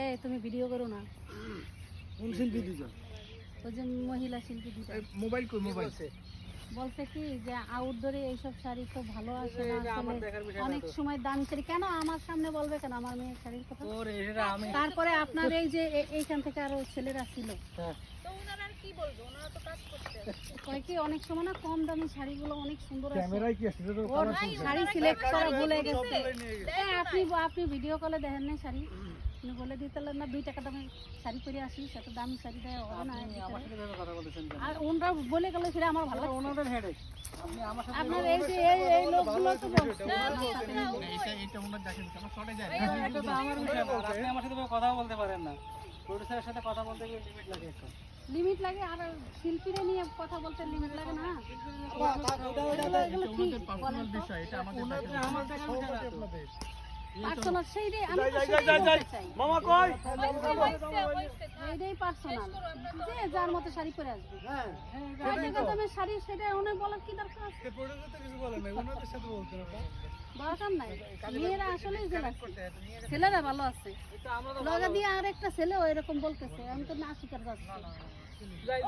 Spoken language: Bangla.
এই তুমি ভিডিও করো না। কোন শিল্পী দুজন ওই যে মহিলা শিল্পী দুটো মোবাইল কই মোবাইল বলছে? কি যে আউটডোরে এইসব শাড়ি তো ভালো আসে না অনেক সময় দামি শাড়ি কেন আমার সামনে বলবে কেন? আমার মেয়ের শাড়ির কথা? ওরে এটা আমি তারপরে আপনার এই যে এইখান থেকে আরও ছেলেরা ছিল। হ্যাঁ। কয় কি অনেক সময় না কম দামি শাড়িগুলো অনেক সুন্দর আছে ক্যামেরায় কি আছে তো শাড়ি সিলেক্ট করা ভুলে গেছে। এ, আপনি আপনি ভিডিও কলে দেখেন না শাড়ি। আপনি বলে দিতে না দুই টাকা দামে শাড়ি পরে আসি সেটা দামি শাড়ি দেয় হবে না? আর ওনরা বলে গেল সেটা আমার ভালো লাগছে ওনাদের সাথে আপনার এই যে এই এই লোকগুলো তো বলছে এটা এটা ওনার দেখেন কেন শর্টে যায়। এটা তো আমার বিষয় আপনি আমার সাথে কথা বলতে পারেন না। প্রোডিউসারের সাথে কথা বলতে গিয়ে লিমিট লাগে একটা। লিমিট লাগে আর শিল্পীরা নিয়ে কথা বলতে লিমিট লাগে না? পার্সোনাল সেইটাই আমি তো সেটাই বলতে চাই। মামা কই? এইটাই পার্সোনাল যে যার মতো শাড়ি পরে আসবে। হ্যাঁ কয় টাকা দামের শাড়ি সেটা উনি বলার কি দরকার আছে? প্রোডিউসার তো কিছু বলেন না ওনাদের সাথে বলতে হবে। দরকার নাই। মেয়েরা আসলেই জেলাসি। ছেলেরা ভালো আছে। লগা দিয়ে আর একটা ছেলেও এরকম বলতেছে, আমি তো না যাই